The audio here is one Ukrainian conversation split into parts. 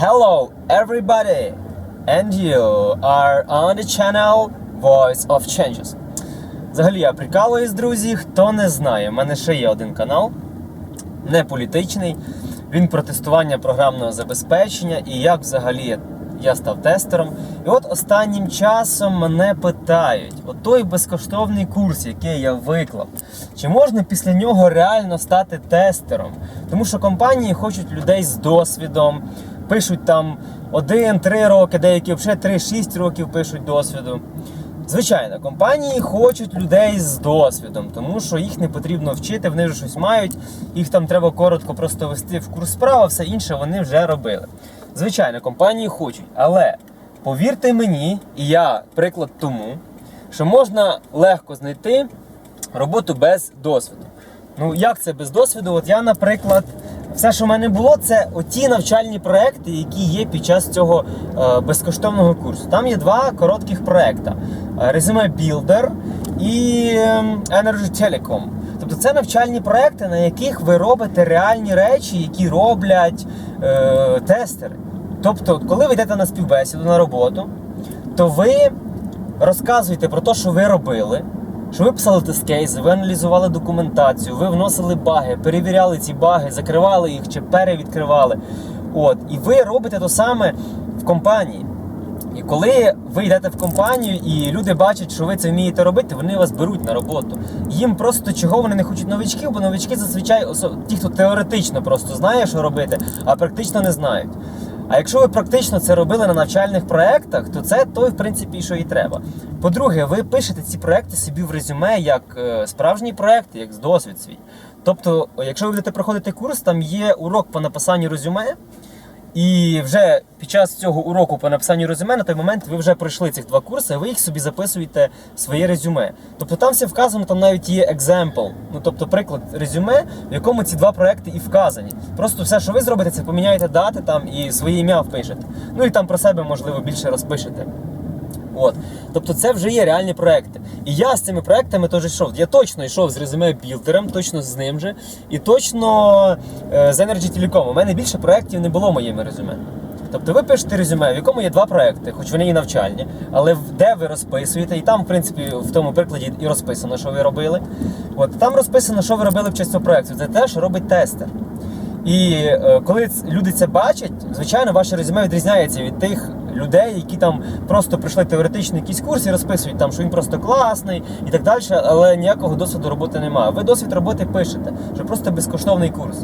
Hello, everybody! And you are on the channel Voice of Changes. Взагалі, я прикалуюсь, друзі. Хто не знає, в мене ще є один канал, не політичний. Він про тестування програмного забезпечення і як взагалі я став тестером. І от останнім часом мене питають: от той безкоштовний курс, який я виклав, чи можна після нього реально стати тестером? Тому що компанії хочуть людей з досвідом, пишуть там 1-3 роки, деякі взагалі 3-6 років пишуть досвіду. Звичайно, компанії хочуть людей з досвідом, тому що їх не потрібно вчити, вони вже щось мають, їх там треба коротко просто вести в курс справа, все інше вони вже робили. Звичайно, компанії хочуть, але повірте мені, і я приклад тому, що можна легко знайти роботу без досвіду. Ну як це без досвіду? От я, наприклад, все, що в мене було, це оті навчальні проекти, які є під час цього е, безкоштовного курсу. Там є два коротких проекти: Resume Builder і ем, Energy Telecom. Тобто це навчальні проекти, на яких ви робите реальні речі, які роблять е, тестери. Тобто, коли ви йдете на співбесіду на роботу, то ви розказуєте про те, що ви робили, що ви писали тест-кейси, ви аналізували документацію, ви вносили баги, перевіряли ці баги, закривали їх чи перевідкривали. От, і ви робите те саме в компанії. І коли ви йдете в компанію і люди бачать, що ви це вмієте робити, вони вас беруть на роботу. Їм просто чого вони не хочуть новичків, бо новички зазвичай ті, хто теоретично просто знає, що робити, а практично не знають. А якщо ви практично це робили на навчальних проєктах, то це той, в принципі, що і треба. По-друге, ви пишете ці проекти собі в резюме як е, справжній проєкт, як досвід свій. Тобто, якщо ви будете проходити курс, там є урок по написанню резюме. І вже під час цього уроку по написанню резюме на той момент ви вже пройшли цих два курси, ви їх собі записуєте в своє резюме. Тобто там все вказано, там навіть є екземпл, ну тобто приклад резюме, в якому ці два проекти і вказані. Просто все, що ви зробите, це поміняєте дати там і своє ім'я впишете. Ну і там про себе можливо більше розпишете. От. Тобто це вже є реальні проекти. І я з цими проектами теж йшов. Я точно йшов з резюме білдером, точно з ним же, і точно е, з Energy Telecom. У мене більше проєктів не було в моєму резюме. Тобто ви пишете резюме, в якому є два проекти, хоч вони і навчальні, але де ви розписуєте, і там, в принципі, в тому прикладі і розписано, що ви робили. От там розписано, що ви робили в час цього проекту. Це те, що робить тестер. І е, коли люди це бачать, звичайно, ваше резюме відрізняється від тих людей, які там просто пройшли теоретичний якийсь курс і розписують там, що він просто класний і так далі, але ніякого досвіду роботи немає. Ви досвід роботи пишете, що просто безкоштовний курс.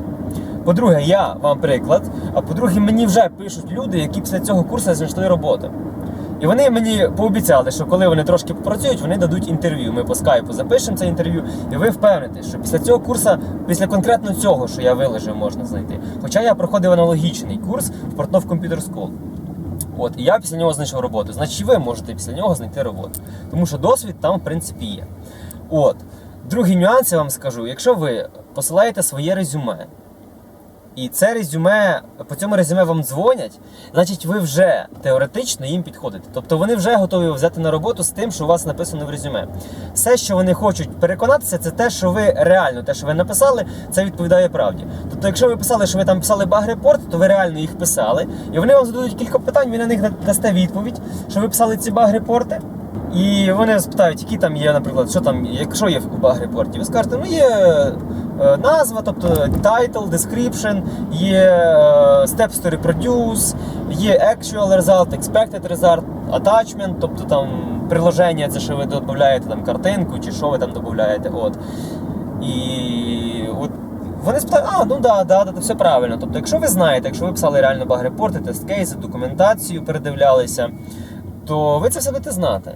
По-друге, я вам приклад. А по-друге, мені вже пишуть люди, які після цього курсу знайшли роботу. І вони мені пообіцяли, що коли вони трошки попрацюють, вони дадуть інтерв'ю. Ми по скайпу запишемо це інтерв'ю, і ви впевнитесь, що після цього курсу, після конкретно цього, що я виложив, можна знайти. Хоча я проходив аналогічний курс в Портнов Computer School. От, і я після нього знайшов роботу. Значить, ви можете після нього знайти роботу. Тому що досвід там, в принципі, є. От. Другий нюанс я вам скажу: якщо ви посилаєте своє резюме, і це резюме, по цьому резюме вам дзвонять, значить ви вже теоретично їм підходите. Тобто вони вже готові взяти на роботу з тим, що у вас написано в резюме. Все, що вони хочуть переконатися, це те, що ви реально, те, що ви написали, це відповідає правді. Тобто, якщо ви писали, що ви там писали баг-репорт, то ви реально їх писали, і вони вам зададуть кілька питань, ви на них дасте відповідь, що ви писали ці баг-репорти. І вони спитають, які там є, наприклад, що там, якщо є в баг-репорті. Ви скажете, ну є е, назва, тобто title, description, є е, steps to reproduce, є actual result, expected result, attachment, тобто там приложення, це що ви додаєте там картинку чи що ви там додаєте. От. І от вони спитають, а, ну да, да, да, все правильно. Тобто, якщо ви знаєте, якщо ви писали реально баг-репорти, тест-кейси, документацію передивлялися, то ви це все будете знати.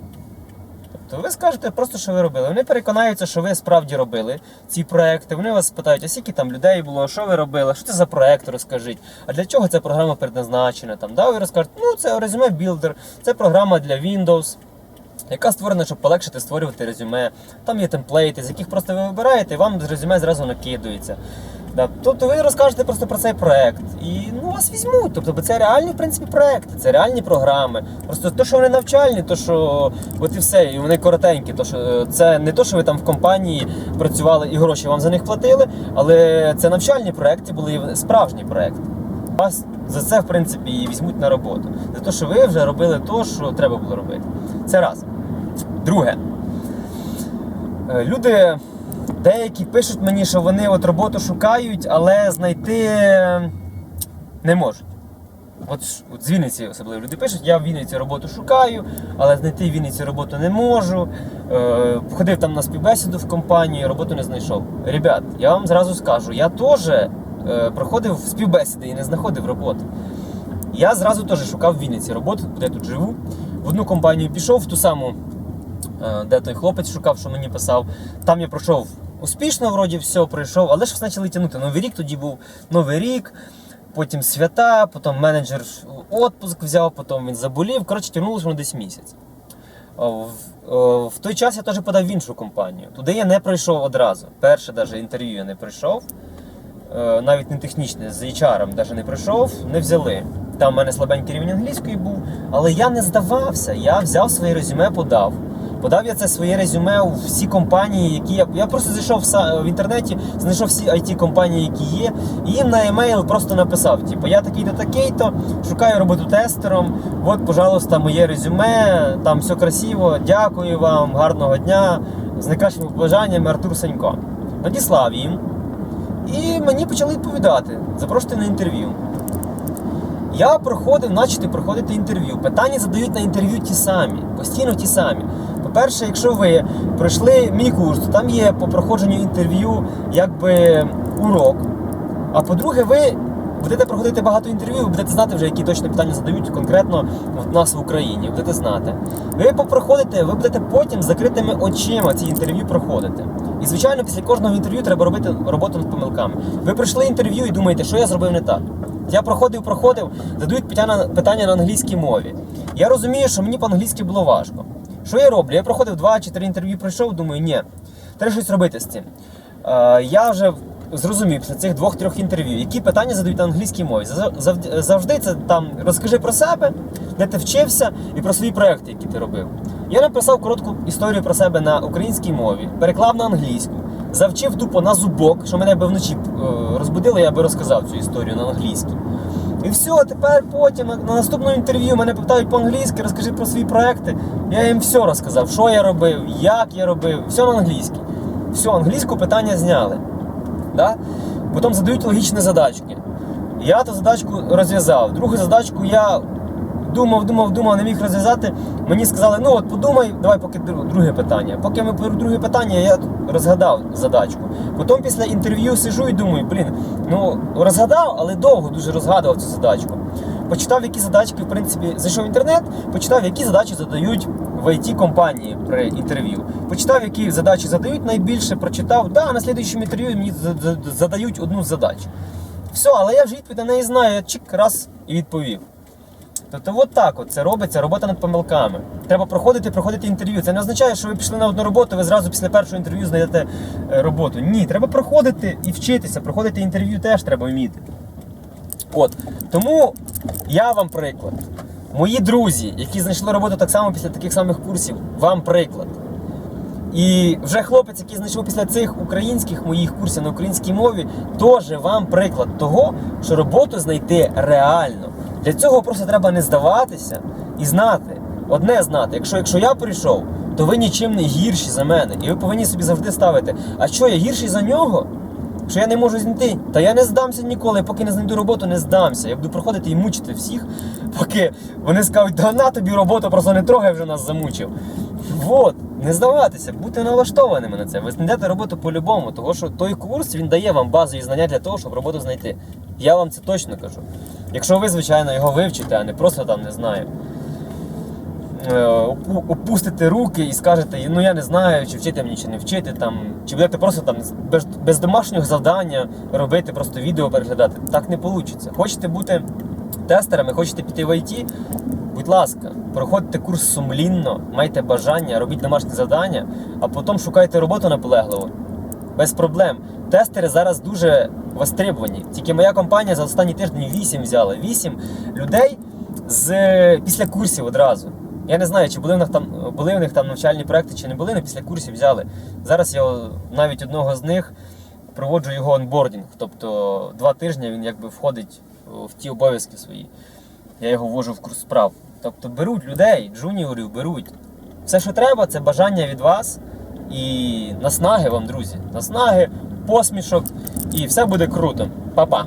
Тобто ви скажете просто, що ви робили. Вони переконаються, що ви справді робили ці проекти. Вони вас питають, а скільки там людей було, що ви робили, що це за проект, розкажіть, а для чого ця програма предназначена? Там, да, ви розкажете, ну це резюме Builder, це програма для Windows. Яка створена, щоб полегшити створювати резюме. Там є темплейти, з яких просто ви вибираєте, і вам резюме зразу накидується. Да. Тобто ви розкажете просто про цей проект. І ну, вас візьмуть. Тобто, це реальні в принципі, проекти, це реальні програми. Просто то, що вони навчальні, то що от і все, і вони коротенькі. То, що е, це не то, що ви там в компанії працювали і гроші вам за них платили, але це навчальні проекти були справжні проекти. Вас за це, в принципі, і візьмуть на роботу. За те, що ви вже робили те, що треба було робити. Це раз. Друге. Е, Люди деякі пишуть мені, що вони от роботу шукають, але знайти не можуть. От, от з Вінниці особливо люди пишуть, я в Вінниці роботу шукаю, але знайти в Вінниці роботу не можу. Е, ходив там на співбесіду в компанії, роботу не знайшов. Ребят, я вам зразу скажу, я теж е, проходив співбесіди і не знаходив роботи. Я зразу теж шукав в Вінниці роботу, де я тут живу. В одну компанію пішов, в ту саму, де той хлопець шукав, що мені писав. Там я пройшов успішно, вроді все пройшов, але ж почали тягнути. Новий рік тоді був новий рік, потім свята, потім менеджер отпуск взяв, потім він заболів. Коротше, тягнулося воно десь місяць. В, той час я теж подав в іншу компанію. Туди я не пройшов одразу. Перше навіть інтерв'ю я не пройшов. Е, навіть не технічне, з HR навіть не пройшов, не взяли. Там в мене слабенький рівень англійської був, але я не здавався. Я взяв своє резюме, подав. Подав я це своє резюме у всі компанії, які я. Я просто зайшов в, інтернеті, знайшов всі it компанії, які є, і їм на емейл просто написав: типу, я такий-то такий-то, шукаю роботу тестером. От, пожалуйста, моє резюме, там все красиво, дякую вам, гарного дня. З найкращими побажаннями Артур Санько. Надіслав їм. І мені почали відповідати, запрошувати на інтерв'ю. Я проходив, начати проходити інтерв'ю. Питання задають на інтерв'ю ті самі, постійно ті самі. По-перше, якщо ви пройшли мій курс, то там є по проходженню інтерв'ю якби урок. А по-друге, ви будете проходити багато інтерв'ю, будете знати вже, які точно питання задають конкретно в нас в Україні. Будете знати. Ви попроходите, ви будете потім закритими очима ці інтерв'ю проходити. І, звичайно, після кожного інтерв'ю треба робити роботу над помилками. Ви пройшли інтерв'ю і думаєте, що я зробив не так. Я проходив, проходив, задають питання на англійській мові. Я розумію, що мені по-англійськи було важко. Що я роблю? Я проходив два чи три інтерв'ю, пройшов, думаю, ні, треба щось робити з цим. Е, я вже зрозумів після цих двох-трьох інтерв'ю, які питання задають на англійській мові. Зав- зав- Завжди це там розкажи про себе, де ти вчився, і про свої проекти, які ти робив. Я написав коротку історію про себе на українській мові, переклав на англійську, завчив тупо на зубок, що мене би вночі е, розбудили, я би розказав цю історію на англійській. І все, тепер потім на, на наступному інтерв'ю мене питають по-англійськи, розкажи про свої проекти. Я їм все розказав, що я робив, як я робив, все на англійській. Все, англійську питання зняли. Да? Потім задають логічні задачки. Я ту задачку розв'язав. Другу задачку я думав, думав, думав, не міг розв'язати. Мені сказали, ну от подумай, давай поки друге питання. Поки ми друге питання, я розгадав задачку. Потім після інтерв'ю сижу і думаю, блін, ну розгадав, але довго дуже розгадував цю задачку. Почитав, які задачки, в принципі, зайшов в інтернет, почитав, які задачі задають в it компанії при інтерв'ю. Почитав, які задачі задають найбільше, прочитав. Да, на слідуючому інтерв'ю мені за- за- задають одну з задач. Все, але я вже відповідь на неї знаю, я чик раз і відповів. Тобто, от так от це робиться робота над помилками. Треба проходити, проходити інтерв'ю. Це не означає, що ви пішли на одну роботу, ви зразу після першого інтерв'ю знайдете е, роботу. Ні, треба проходити і вчитися. Проходити інтерв'ю теж треба вміти. От. Тому я вам приклад. Мої друзі, які знайшли роботу так само після таких самих курсів, вам приклад. І вже хлопець, який знайшов після цих українських моїх курсів на українській мові, теж вам приклад того, що роботу знайти реально. Для цього просто треба не здаватися і знати. Одне знати, якщо, якщо я прийшов, то ви нічим не гірші за мене. І ви повинні собі завжди ставити, а що я гірший за нього? Що я не можу знайти? Та я не здамся ніколи, поки не знайду роботу, не здамся. Я буду проходити і мучити всіх, поки вони скажуть, да на тобі роботу, просто не трогай вже нас замучив. Вот, не здаватися, бути налаштованими на це. Ви знайдете роботу по-любому, тому що той курс він дає вам базові знання для того, щоб роботу знайти. Я вам це точно кажу. Якщо ви, звичайно, його вивчите, а не просто там не знаю. е, Опустите руки і скажете, ну я не знаю, чи вчити мені, чи не вчити, там, чи будете просто там без, без домашнього завдання робити, просто відео переглядати. Так не вийде. Хочете бути тестерами, хочете піти в ІТ, будь ласка, проходьте курс сумлінно, майте бажання, робіть домашні завдання, а потім шукайте роботу наполегливо. Без проблем. Тестери зараз дуже востребовані. Тільки моя компанія за останні тиждень 8 взяла. 8 людей з, після курсів одразу. Я не знаю, чи були в них там були в них там навчальні проекти, чи не були, але після курсів взяли. Зараз я навіть одного з них проводжу його онбордінг. Тобто два тижні він якби входить в ті обов'язки свої. Я його ввожу в курс справ. Тобто беруть людей, джуніорів беруть. Все, що треба, це бажання від вас і наснаги вам, друзі. Наснаги, посмішок, і все буде круто. Па-па!